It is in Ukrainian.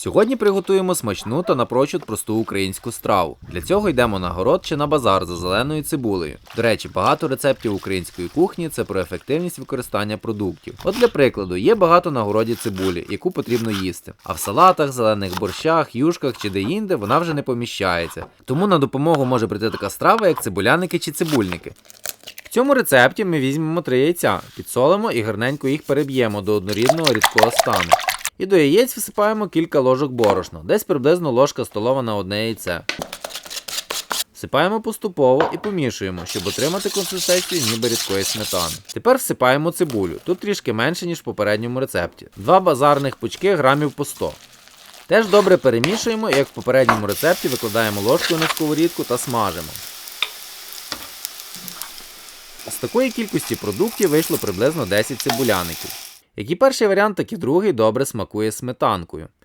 Сьогодні приготуємо смачну та напрочуд просту українську страву. Для цього йдемо на город чи на базар за зеленою цибулею. До речі, багато рецептів української кухні це про ефективність використання продуктів. От для прикладу, є багато на городі цибулі, яку потрібно їсти. А в салатах, зелених борщах, юшках чи де-інде вона вже не поміщається. Тому на допомогу може прийти така страва, як цибуляники чи цибульники. В цьому рецепті ми візьмемо три яйця, підсолимо і гарненько їх переб'ємо до однорідного рідкого стану. І до яєць всипаємо кілька ложок борошна, десь приблизно ложка столова на одне яйце. Всипаємо поступово і помішуємо, щоб отримати консистенцію ніби рідкої сметани. Тепер всипаємо цибулю, тут трішки менше, ніж в попередньому рецепті. Два базарних пучки грамів по 100. Теж добре перемішуємо як в попередньому рецепті викладаємо ложкою на сковорідку та смажимо. З такої кількості продуктів вийшло приблизно 10 цибуляників. Як і перший варіант, так і другий добре смакує сметанкою.